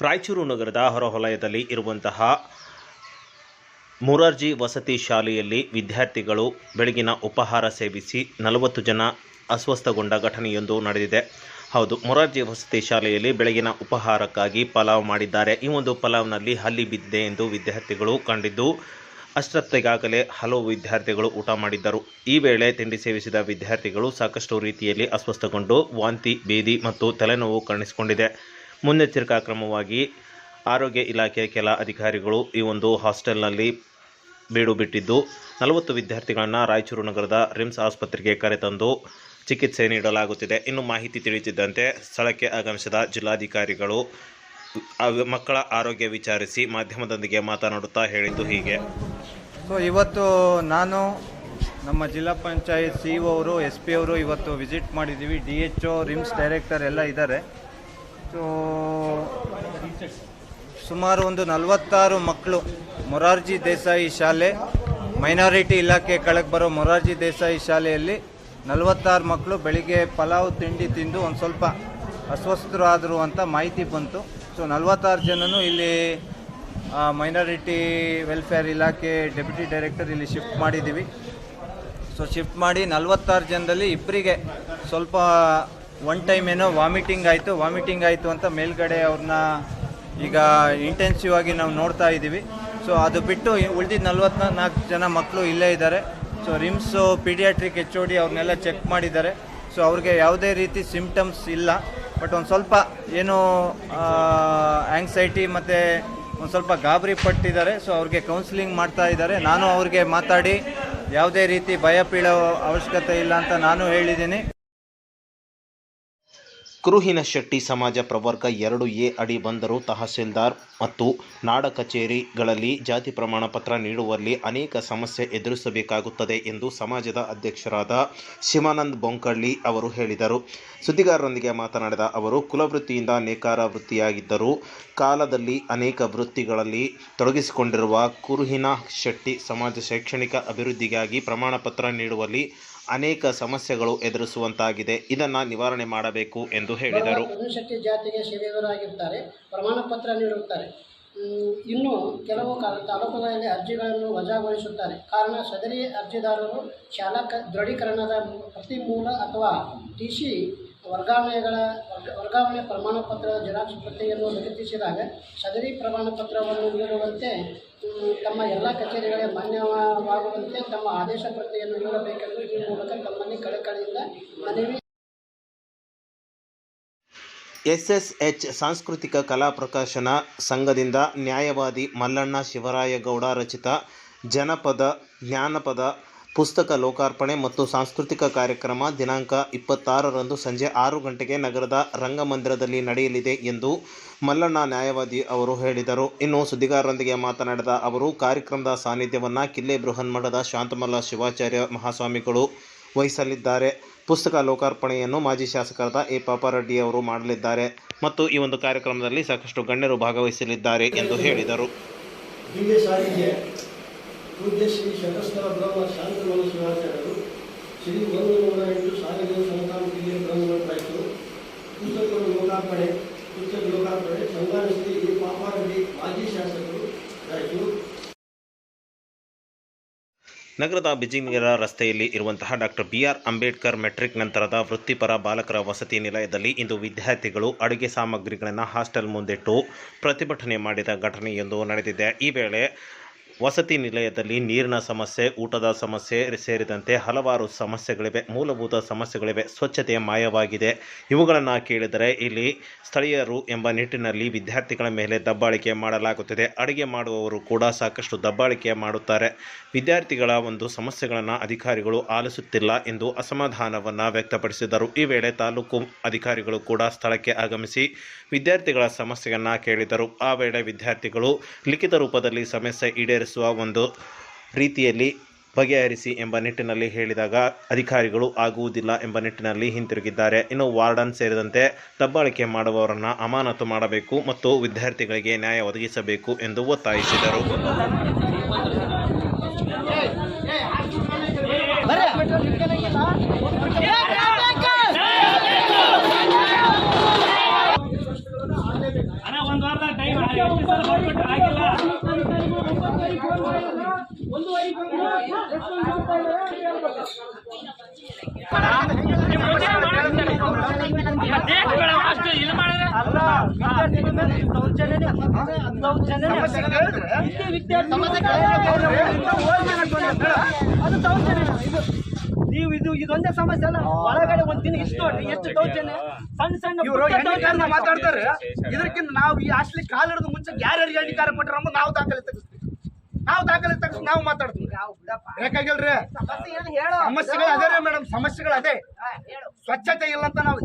ರಾಯಚೂರು ನಗರದ ಹೊರವಲಯದಲ್ಲಿ ಇರುವಂತಹ ಮುರಾರ್ಜಿ ವಸತಿ ಶಾಲೆಯಲ್ಲಿ ವಿದ್ಯಾರ್ಥಿಗಳು ಬೆಳಗಿನ ಉಪಹಾರ ಸೇವಿಸಿ ನಲವತ್ತು ಜನ ಅಸ್ವಸ್ಥಗೊಂಡ ಘಟನೆಯೊಂದು ನಡೆದಿದೆ. ಹೌದು, ಮೊರಾರ್ಜಿ ವಸತಿ ಶಾಲೆಯಲ್ಲಿ ಬೆಳಗಿನ ಉಪಹಾರಕ್ಕಾಗಿ ಪಲಾವ್ ಮಾಡಿದ್ದಾರೆ. ಈ ಒಂದು ಪಲಾವ್ನಲ್ಲಿ ಹಲ್ಲಿ ಬಿದ್ದಿದೆ ಎಂದು ವಿದ್ಯಾರ್ಥಿಗಳು ಕಂಡಿದ್ದು, ಅಷ್ಟೊತ್ತಿಗಾಗಲೇ ಹಲವು ವಿದ್ಯಾರ್ಥಿಗಳು ಊಟ ಮಾಡಿದ್ದರು. ಈ ವೇಳೆ ತಿಂಡಿ ಸೇವಿಸಿದ ವಿದ್ಯಾರ್ಥಿಗಳು ಸಾಕಷ್ಟು ರೀತಿಯಲ್ಲಿ ಅಸ್ವಸ್ಥಗೊಂಡು ವಾಂತಿ, ಬೇದಿ ಮತ್ತು ತಲೆನೋವು ಕಾಣಿಸಿಕೊಂಡಿದೆ. ಮುನ್ನೆಚ್ಚರಿಕಾ ಕ್ರಮವಾಗಿ ಆರೋಗ್ಯ ಇಲಾಖೆಯ ಕೆಲ ಅಧಿಕಾರಿಗಳು ಈ ಒಂದು ಹಾಸ್ಟೆಲ್ನಲ್ಲಿ ಬೀಡು ಬಿಟ್ಟಿದ್ದು, ನಲವತ್ತು ವಿದ್ಯಾರ್ಥಿಗಳನ್ನು ರಾಯಚೂರು ನಗರದ ರಿಮ್ಸ್ ಆಸ್ಪತ್ರೆಗೆ ಕರೆತಂದು ಚಿಕಿತ್ಸೆ ನೀಡಲಾಗುತ್ತಿದೆ. ಇನ್ನು ಮಾಹಿತಿ ತಿಳಿಯುತ್ತಿದ್ದಂತೆ ಸ್ಥಳಕ್ಕೆ ಆಗಮಿಸಿದ ಜಿಲ್ಲಾಧಿಕಾರಿಗಳು ಮಕ್ಕಳ ಆರೋಗ್ಯ ವಿಚಾರಿಸಿ ಮಾಧ್ಯಮದೊಂದಿಗೆ ಮಾತನಾಡುತ್ತಾ ಹೇಳಿದ್ದು ಹೀಗೆ. ಸೊ ಇವತ್ತು ನಾನು ನಮ್ಮ ಜಿಲ್ಲಾ ಪಂಚಾಯತ್ ಸಿ ಅವರು, ಎಸ್ ಪಿ ಅವರು ಇವತ್ತು ವಿಸಿಟ್ ಮಾಡಿದ್ದೀವಿ. D H O, RIMS director ಎಲ್ಲ ಇದ್ದಾರೆ. ಸೊ ಸುಮಾರು ಒಂದು ನಲವತ್ತಾರು ಮಕ್ಕಳು ಮೊರಾರ್ಜಿ ದೇಸಾಯಿ ಶಾಲೆ, ಮೈನಾರಿಟಿ ಇಲಾಖೆ ಕೆಳಗೆ ಬರೋ ಮೊರಾರ್ಜಿ ದೇಸಾಯಿ ಶಾಲೆಯಲ್ಲಿ ನಲವತ್ತಾರು ಮಕ್ಕಳು ಬೆಳಿಗ್ಗೆ ಪಲಾವ್ ತಿಂಡಿ ತಿಂದು ಒಂದು ಸ್ವಲ್ಪ ಅಸ್ವಸ್ಥರು ಆದರು ಅಂತ ಮಾಹಿತಿ ಬಂತು. ಸೊ ನಲವತ್ತಾರು ಜನನು ಇಲ್ಲಿ ಮೈನಾರಿಟಿ ವೆಲ್ಫೇರ್ ಇಲಾಖೆ ಡೆಪ್ಯೂಟಿ ಡೈರೆಕ್ಟರ್ ಇಲ್ಲಿ ಶಿಫ್ಟ್ ಮಾಡಿದ್ದೀವಿ. ಸೊ ಶಿಫ್ಟ್ ಮಾಡಿ ನಲವತ್ತಾರು ಜನದಲ್ಲಿ ಇಬ್ಬರಿಗೆ ಸ್ವಲ್ಪ ಒನ್ ಟೈಮ್ ಏನೋ ವಾಮಿಟಿಂಗ್ ಆಯಿತು ವಾಮಿಟಿಂಗ್ ಆಯಿತು ಅಂತ ಮೇಲ್ಗಡೆ ಅವ್ರನ್ನ ಈಗ ಇಂಟೆನ್ಸಿವ್ ಆಗಿ ನಾವು ನೋಡ್ತಾ ಇದ್ದೀವಿ. ಸೊ ಅದು ಬಿಟ್ಟು ಉಳಿದಿದ್ದ ನಲ್ವತ್ನಾಲ್ಕು ಜನ ಮಕ್ಕಳು ಇಲ್ಲೇ ಇದ್ದಾರೆ. So RIMS paediatric H O D ಅವ್ರನ್ನೆಲ್ಲ ಚೆಕ್ ಮಾಡಿದ್ದಾರೆ. ಸೊ ಅವ್ರಿಗೆ ಯಾವುದೇ ರೀತಿ ಸಿಮ್ಟಮ್ಸ್ ಇಲ್ಲ. ಬಟ್ ಒಂದು ಸ್ವಲ್ಪ ಏನೋ ಆ್ಯಂಗ್ಸೈಟಿ ಮತ್ತು ಒಂದು ಸ್ವಲ್ಪ ಗಾಬರಿ ಪಟ್ಟಿದ್ದಾರೆ. ಸೊ ಅವ್ರಿಗೆ ಕೌನ್ಸಿಲಿಂಗ್ ಮಾಡ್ತಾ ಇದ್ದಾರೆ. ನಾನು ಅವ್ರಿಗೆ ಮಾತಾಡಿ ಯಾವುದೇ ರೀತಿ ಭಯ ಪೀಳೋ ಅವಶ್ಯಕತೆ ಇಲ್ಲ ಅಂತ ನಾನು ಹೇಳಿದ್ದೀನಿ. ಕುರುಹಿನ ಶೆಟ್ಟಿ ಸಮಾಜ ಪ್ರವರ್ಗ ಎರಡು ಎ ಅಡಿ ಬಂದರು ತಹಸೀಲ್ದಾರ್ ಮತ್ತು ನಾಡ ಕಚೇರಿಗಳಲ್ಲಿ ಜಾತಿ ಪ್ರಮಾಣ ಪತ್ರ ನೀಡುವಲ್ಲಿ ಅನೇಕ ಸಮಸ್ಯೆ ಎದುರಿಸಬೇಕಾಗುತ್ತದೆ ಎಂದು ಸಮಾಜದ ಅಧ್ಯಕ್ಷರಾದ ಶಿವಾನಂದ್ ಬೊಂಕಳ್ಳಿ ಅವರು ಹೇಳಿದರು. ಸುದ್ದಿಗಾರರೊಂದಿಗೆ ಮಾತನಾಡಿದ ಅವರು, ಕುಲವೃತ್ತಿಯಿಂದ ನೇಕಾರ ವೃತ್ತಿಯಾಗಿದ್ದರೂ ಕಾಲದಲ್ಲಿ ಅನೇಕ ವೃತ್ತಿಗಳಲ್ಲಿ ತೊಡಗಿಸಿಕೊಂಡಿರುವ ಕುರುಹಿನ ಶೆಟ್ಟಿ ಸಮಾಜ ಶೈಕ್ಷಣಿಕ ಅಭಿವೃದ್ಧಿಗಾಗಿ ಪ್ರಮಾಣ ಪತ್ರ ನೀಡುವಲ್ಲಿ ಅನೇಕ ಸಮಸ್ಯೆಗಳು ಎದುರಿಸುವಂತಾಗಿದೆ. ಇದನ್ನು ನಿವಾರಣೆ ಮಾಡಬೇಕು ಎಂದು ಹೇಳಿದರು. ಶಕ್ತಿ ಜಾತಿಗೆ ಸೇರಿದವರಾಗಿರ್ತಾರೆ ಪ್ರಮಾಣ ಪತ್ರ ನೀಡುತ್ತಾರೆ. ಇನ್ನು ಕೆಲವು ತಾಲೂಕುಗಳಲ್ಲಿ ಅರ್ಜಿಗಳನ್ನು ವಜಾಗೊಳಿಸುತ್ತಾರೆ. ಕಾರಣ, ಸದರಿ ಅರ್ಜಿದಾರರು ಶಾಲಾ ದೃಢೀಕರಣದ ಪ್ರತಿ ಮೂಲ ಅಥವಾ ಟಿ ಸಿ ವರ್ಗಾವಣೆಗಳ ವರ್ಗ- ವರ್ಗಾವಣೆ ಪ್ರಮಾಣ ಪತ್ರ ಜೆರಾಕ್ಸ್ ಪ್ರತಿಯನ್ನು ಲಗತ್ತಿಸಿದಾಗ ಸದರಿ ಪ್ರಮಾಣ ಪತ್ರವನ್ನು ನೀಡುವಂತೆ ತಮ್ಮ ಎಲ್ಲ ಕಚೇರಿಗಳಿಗೆ ಮಾನ್ಯವಾಗುವಂತೆ ತಮ್ಮ ಆದೇಶ ಪ್ರತಿಯನ್ನು ನೀಡಬೇಕೆಂದು ಈ ಮೂಲಕ ತಮ್ಮಲ್ಲಿ ಕಳಕಳಿಯಿಂದ ಮನವಿ ಎಸ್ಎಸ್ಎಚ್ ಸಾಂಸ್ಕೃತಿಕ ಕಲಾ ಪ್ರಕಾಶನ ಸಂಘದಿಂದ ನ್ಯಾಯವಾದಿ ಮಲ್ಲಣ್ಣ ಶಿವರಾಯಗೌಡ ರಚಿತ ಜನಪದ ಜ್ಞಾನಪದ ಪುಸ್ತಕ ಲೋಕಾರ್ಪಣೆ ಮತ್ತು ಸಾಂಸ್ಕೃತಿಕ ಕಾರ್ಯಕ್ರಮ ದಿನಾಂಕ ಇಪ್ಪತ್ತಾರರಂದು ಸಂಜೆ ಆರು ಗಂಟೆಗೆ ನಗರದ ರಂಗಮಂದಿರದಲ್ಲಿ ನಡೆಯಲಿದೆ ಎಂದು ಮಲ್ಲಣ್ಣ ನ್ಯಾಯವಾದಿ ಅವರು ಹೇಳಿದರು. ಇನ್ನು ಸುದ್ದಿಗಾರರೊಂದಿಗೆ ಮಾತನಾಡಿದ ಅವರು, ಕಾರ್ಯಕ್ರಮದ ಸಾನ್ನಿಧ್ಯವನ್ನು ಕಿಲ್ಲೆ ಬೃಹನ್ಮಠದ ಶಾಂತಮಲ್ಲ ಶಿವಾಚಾರ್ಯ ಮಹಾಸ್ವಾಮಿಗಳು ವಹಿಸಲಿದ್ದಾರೆ. ಪುಸ್ತಕ ಲೋಕಾರ್ಪಣೆಯನ್ನು ಮಾಜಿ ಶಾಸಕರಾದ ಎ. ಪಾಪಾರೆಡ್ಡಿ ಅವರು ಮಾಡಲಿದ್ದಾರೆ ಮತ್ತು ಈ ಒಂದು ಕಾರ್ಯಕ್ರಮದಲ್ಲಿ ಸಾಕಷ್ಟು ಗಣ್ಯರು ಭಾಗವಹಿಸಲಿದ್ದಾರೆ ಎಂದು ಹೇಳಿದರು. ಪೂಜ್ಯ ಶ್ರೀ ಶತಸ್ಥರ ಬ್ರಹ್ಮ ಶಾಂತಮನ ಶಿವಾಚಾರ್ಯರು ಶ್ರೀ ಒಂದು ನೂರ ಎಂಟು ಸಾವಿರದ ಸಂತಾನಕ್ಕೆ ಬ್ರಹ್ಮ ಪುಸ್ತಕಗಳು ಲೋಕಾರ್ಪಣೆ, ಪುಸ್ತಕ ಲೋಕಾರ್ಪಣೆ ಶ್ರೀ ಎ ಪಾಪಾರೆಡ್ಡಿ ಮಾಜಿ ಶಾಸಕರು ಆಯಿತು ನಗರದ ಬಿಜಿಂಗರ ರಸ್ತೆಯಲ್ಲಿ ಇರುವಂತಹ doctor B R Ambedkar matric ನಂತರದ ವೃತ್ತಿಪರ ಬಾಲಕರ ವಸತಿ ನಿಲಯದಲ್ಲಿ ಇಂದು ವಿದ್ಯಾರ್ಥಿಗಳು ಅಡುಗೆ ಸಾಮಗ್ರಿಗಳನ್ನು ಹಾಸ್ಟೆಲ್ ಮುಂದಿಟ್ಟು ಪ್ರತಿಭಟನೆ ಮಾಡಿದ ಘಟನೆಯೊಂದು ನಡೆದಿದೆ. ಈ ವೇಳೆ ವಸತಿ ನಿಲಯದಲ್ಲಿ ನೀರಿನ ಸಮಸ್ಯೆ, ಊಟದ ಸಮಸ್ಯೆ ಸೇರಿದಂತೆ ಹಲವಾರು ಸಮಸ್ಯೆಗಳಿವೆ. ಮೂಲಭೂತ ಸಮಸ್ಯೆಗಳಿವೆ. ಸ್ವಚ್ಛತೆ ಮಾಯವಾಗಿದೆ. ಇವುಗಳನ್ನು ಕೇಳಿದರೆ ಇಲ್ಲಿ ಸ್ಥಳೀಯರು ಎಂಬ ನಿಟ್ಟಿನಲ್ಲಿ ವಿದ್ಯಾರ್ಥಿಗಳ ಮೇಲೆ ದಬ್ಬಾಳಿಕೆ ಮಾಡಲಾಗುತ್ತಿದೆ. ಅಡುಗೆ ಮಾಡುವವರು ಕೂಡ ಸಾಕಷ್ಟು ದಬ್ಬಾಳಿಕೆ ಮಾಡುತ್ತಾರೆ. ವಿದ್ಯಾರ್ಥಿಗಳ ಒಂದು ಸಮಸ್ಯೆಗಳನ್ನು ಅಧಿಕಾರಿಗಳು ಆಲಿಸುತ್ತಿಲ್ಲ ಎಂದು ಅಸಮಾಧಾನವನ್ನು ವ್ಯಕ್ತಪಡಿಸಿದರು. ಈ ವೇಳೆ ತಾಲೂಕು ಅಧಿಕಾರಿಗಳು ಕೂಡ ಸ್ಥಳಕ್ಕೆ ಆಗಮಿಸಿ ವಿದ್ಯಾರ್ಥಿಗಳ ಸಮಸ್ಯೆಯನ್ನು ಕೇಳಿದರು. ಆ ವೇಳೆ ವಿದ್ಯಾರ್ಥಿಗಳು ಲಿಖಿತ ರೂಪದಲ್ಲಿ ಸಮಸ್ಯೆ ಈಡೇರಿಸುವ ಒಂದು ರೀತಿಯಲ್ಲಿ ಬಗೆಹರಿಸಿ ಎಂಬ ನಿಟ್ಟಿನಲ್ಲಿ ಹೇಳಿದಾಗ ಅಧಿಕಾರಿಗಳು ಆಗುವುದಿಲ್ಲ ಎಂಬ ನಿಟ್ಟಿನಲ್ಲಿ ಹಿಂತಿರುಗಿದ್ದಾರೆ. ಇನ್ನು ವಾರ್ಡನ್ ಸೇರಿದಂತೆ ದಬ್ಬಾಳಿಕೆ ಮಾಡುವವರನ್ನು ಅಮಾನತು ಮಾಡಬೇಕು ಮತ್ತು ವಿದ್ಯಾರ್ಥಿಗಳಿಗೆ ನ್ಯಾಯ ಒದಗಿಸಬೇಕು ಎಂದು ಒತ್ತಾಯಿಸಿದರು. ನೀವು ಇದು ಇದೊಂದೇ ಸಮಸ್ಯೆ ಅಲ್ಲ ಒಳಗಡೆ ಒಂದ್ ದಿನ ಇಷ್ಟು ಎಷ್ಟು ದೌರ್ಜನ್ಯ ಸಣ್ಣ ಸಣ್ಣ ಮಾತಾಡ್ತಾರೆ. ಇದಕ್ಕಿಂತ ನಾವು ಈ ಹಾಸ್ಟ್ಲಿ ಕಾಲಿಡೋದು ಮುಂಚೆ ಯಾರ್ಯಾರಿಗೆ ಅಧಿಕಾರ ಕೊಟ್ಟರೆ ನಾವು ದಾಖಲೆ ನಾವು ದಾಖಲೆ ತೆಗಿಸ್ ನಾವು ಮಾತಾಡ್ತೀವಿ. ಬೇಕಾಗಿಲ್ರಿ? ಸಮಸ್ಯೆಗಳು ಅದೇ ಮೇಡಮ್ ಸಮಸ್ಯೆಗಳು ಅದೇ. ಸ್ವಚ್ಛತೆ ಇಲ್ಲ ಅಂತ ನಾವು